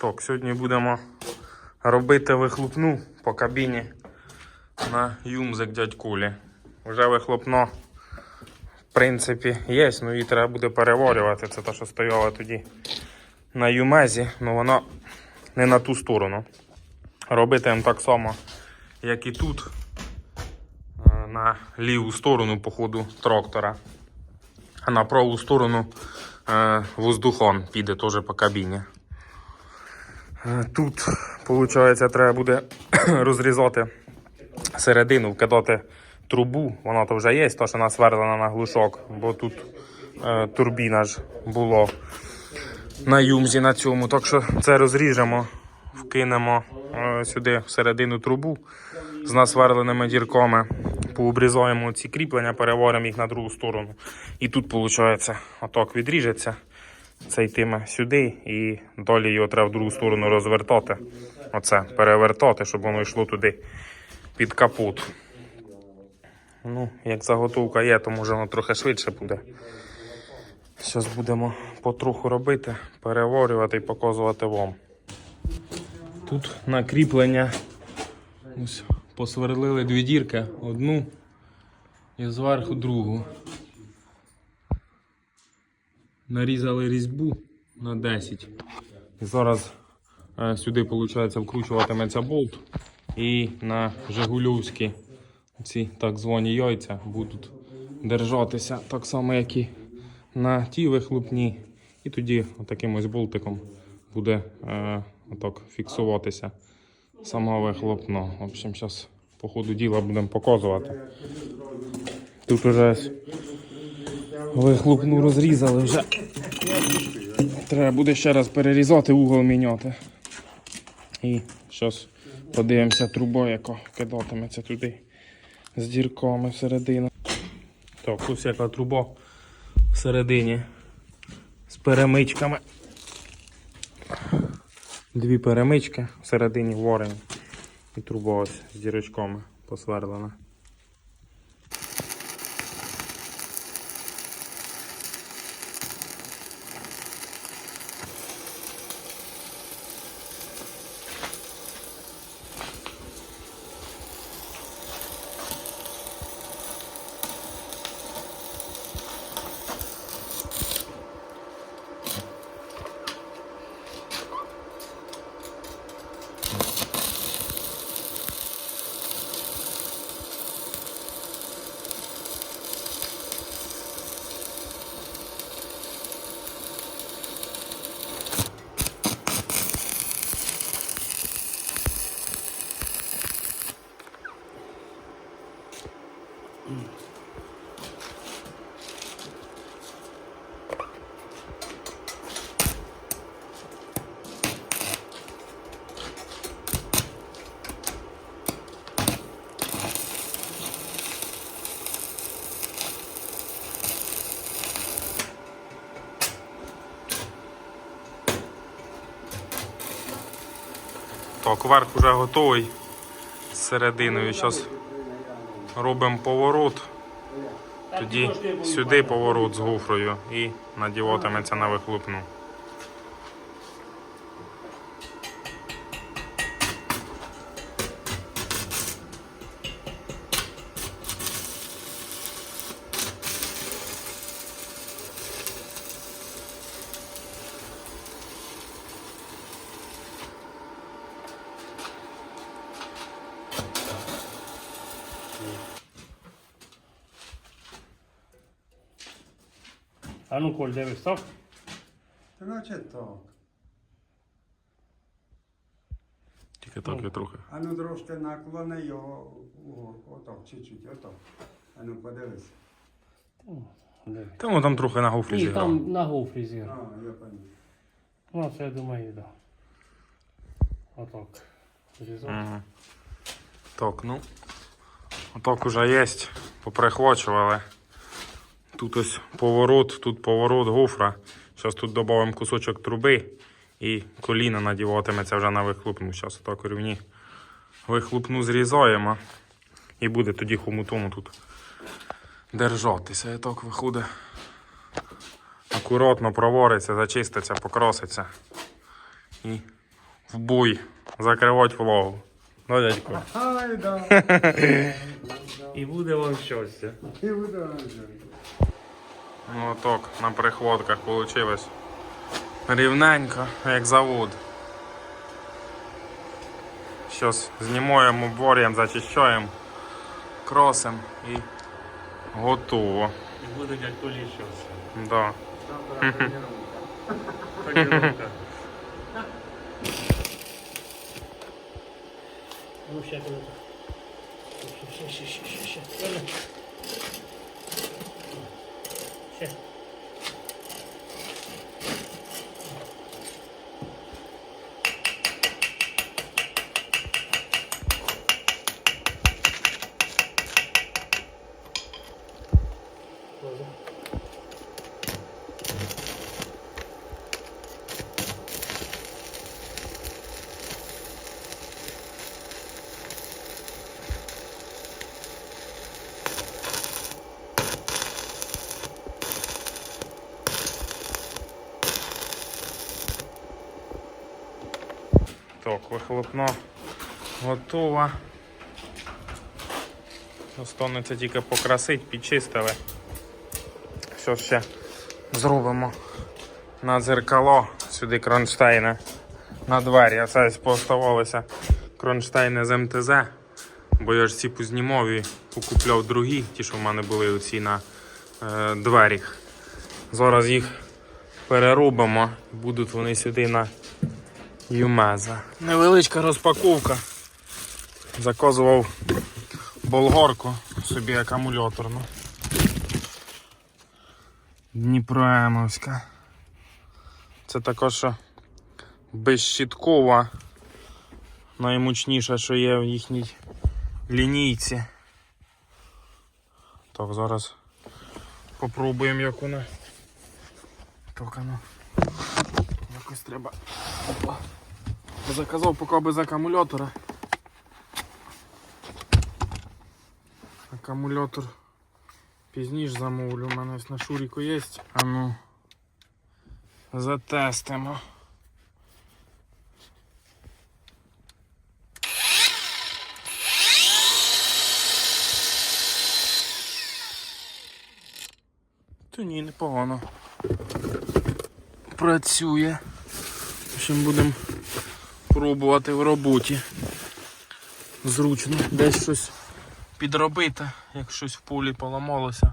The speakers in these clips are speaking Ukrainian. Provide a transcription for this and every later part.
Так, сьогодні будемо робити вихлопну по кабіні на юмзик дядь Кулі. Вже вихлопно, в принципі, є, ну її треба буде переварювати. Це те, що стояло тоді на юмезі, ну воно не на ту сторону. Робитимемо так само, як і тут, е, на ліву сторону по ходу трактора. А на праву сторону е, воздухон піде теж по кабіні. Е, Тут, виходить, треба буде розрізати середину, вкидати трубу. Вона то вже є, то що насверлена на глушок, бо тут е, турбіна ж було на юмзі на цьому. Так що це розріжемо, вкинемо е, сюди всередину трубу з насверленими дірками. Пообрізаємо ці кріплення, переваримо їх на другу сторону. І тут, виходить, отак відріжеться. Це йтиме сюди і далі його треба в другу сторону розвертати. Оце, перевертати, щоб воно йшло туди під капот. Ну, як заготовка є, то може воно трохи швидше буде. Зараз будемо потроху робити, переварювати і показувати вам. Тут накріплення. Ось посверлили дві дірки, одну і зверху другу. Нарізали різьбу на 10. І зараз е, сюди, виходить, вкручуватиметься болт. І на Жигульовські ці так звані яйця будуть держатися так само, як і на ті вихлопні. І тоді таким ось болтиком буде е, отак фіксуватися сама вихлопна. В общем, зараз по ходу діла будемо показувати. Тут уже вихлопну розрізали вже. Треба буде ще раз перерізати, угол міняти. І зараз подивимося труба, яка кидатиметься туди з дірками всередину. Так, ось яка труба всередині з перемичками. Дві перемички всередині варені. І труба ось з дірочками посверлена. Так, верх вже готовий з серединою. Зараз робимо поворот. Тоді сюди поворот з гофрою і надіватиметься на вихлопну. А ну, Коль, дивись, так? Значить так. Тільки так і трохи. А ну трошки наклони його угорку. Отак, чуть-чуть, отак. А ну подивись. Дивись. Та ну там трохи на гофрі Ні, зіграв. там на гофрі А, зіграв. я пам'ятаю. Ну, це я думаю, так. Отак. Зрізав. Так, ну. Отак уже є. Поприхвачували. Тут ось поворот, тут поворот гофра. Зараз тут додамо кусочок труби і коліна надіватиметься вже на вихлопну. Зараз отак рівні вихлопну зрізаємо. І буде тоді хомутому тут держатися. І так виходить. Акуратно провариться, зачиститься, покраситься. І в буй, закривати вологу. Ну, дядько. Ай, да. І буде вам щастя. І буде вже. Ну, отак, на приходках вийшло. Рівненько, як завод. Щось знімаємо, обворюємо, зачищаємо, кросимо і готово. І буде дядько щось. Да. Ну, ще коли так. Ще, ще, ще, ще, ще. Yeah. Так, вихлопно готово. Останеться тільки покрасити, підчистили. Що ще зробимо на дзеркало сюди кронштейни на двері. Оце поставалися кронштейни з МТЗ, бо я ж ці познімав і покупляв другі, ті, що в мене були оці на е, двері. Зараз їх переробимо, будуть вони сюди на Юмеза. Невеличка розпаковка. Заказував болгарку собі акумуляторну. Дніпроемовська. Це також безщіткова. Наймучніша, що є в їхній лінійці. Так, зараз попробуємо як вона. Так, ну. Якось треба. Опа. Заказав поки без акумулятора. Акумулятор пізніше замовлю. У мене на шуріку є. А ну затестимо. То ні, непогано. Працює. В будемо пробувати в роботі. Зручно. Десь щось підробити, як щось в полі поламалося.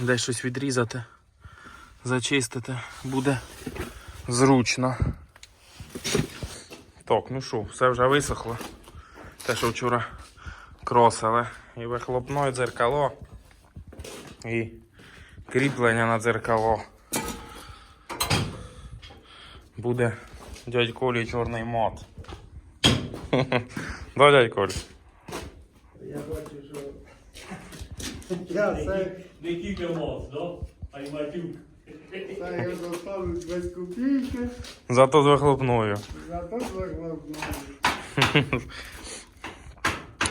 Десь щось відрізати, зачистити. Буде зручно. Так, ну що, все вже висохло. Те, що вчора кросили. І вихлопне дзеркало. І кріплення на дзеркало. Буде дядь Колі чорний мод. Да, дядь Коль? Я бачу, що. Я це, Не тільки моц, да? А й матюк. це я достану без копійки, Зато з вихлопною. зато заглавну.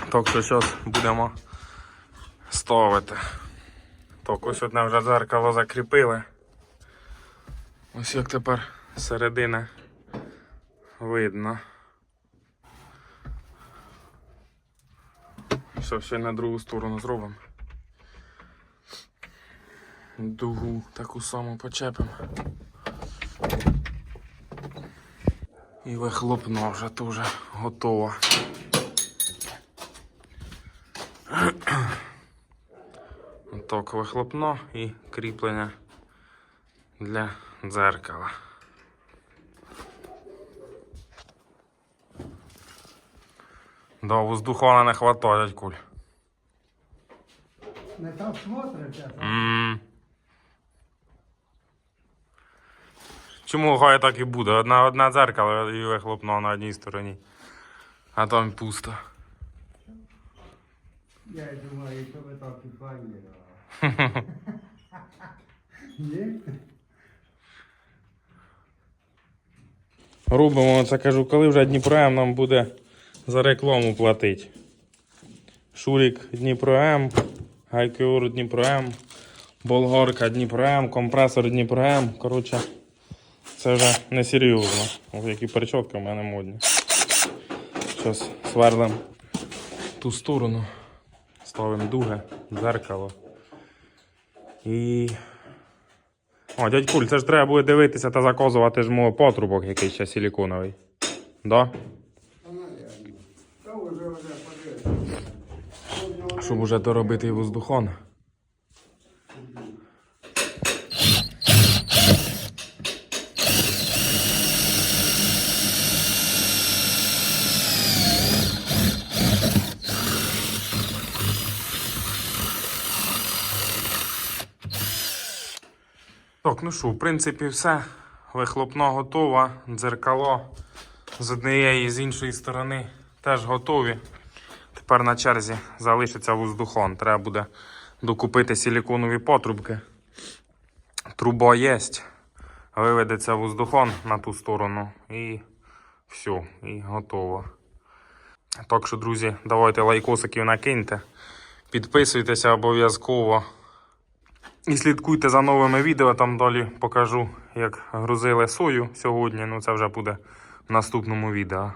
Так що зараз будемо ставити. Так, ось одне вже дзеркало закріпили. Ось як тепер середина видно. Все, ще на другу сторону зробимо. Дугу таку саму почепимо. І вихлопно вже теж готово. Так, вихлопно і кріплення для дзеркала. Да, воздухона не хватає, дядь куль. Не так смотриться. М. Чому хай так і буде? Одна, одна дзеркало і вихлопно на одній стороні, а там пусто. Я думаю, що ви так і файні. Ні? Робимо це кажу, коли вже Дніпром нам буде за рекламу платити. Шурік Дніпром, Гайкюр Дніпром, Болгарка Дніпром, компресор Дніпром. Коротше, це вже не серйозно. Ось які перчотки в мене модні. Зараз сверлим ту сторону, ставимо дуги, дзеркало. І. О, дядь Куль, це ж треба буде дивитися та заказувати ж мого патрубок якийсь ще силіконовий. Да? Та, наверно. Та вже вже подивися. Щоб уже доробити воздухон. Так, ну що, в принципі, все. Вихлопно готово, дзеркало з однієї і з іншої сторони теж готові. Тепер на черзі залишиться воздухон. Треба буде докупити силіконові потрубки. Труба є. Виведеться воздухон на ту сторону і все, і готово. Так що, друзі, давайте лайкосиків накиньте. Підписуйтеся обов'язково. І слідкуйте за новими відео. Там далі покажу, як грузили сою сьогодні. Ну це вже буде в наступному відео.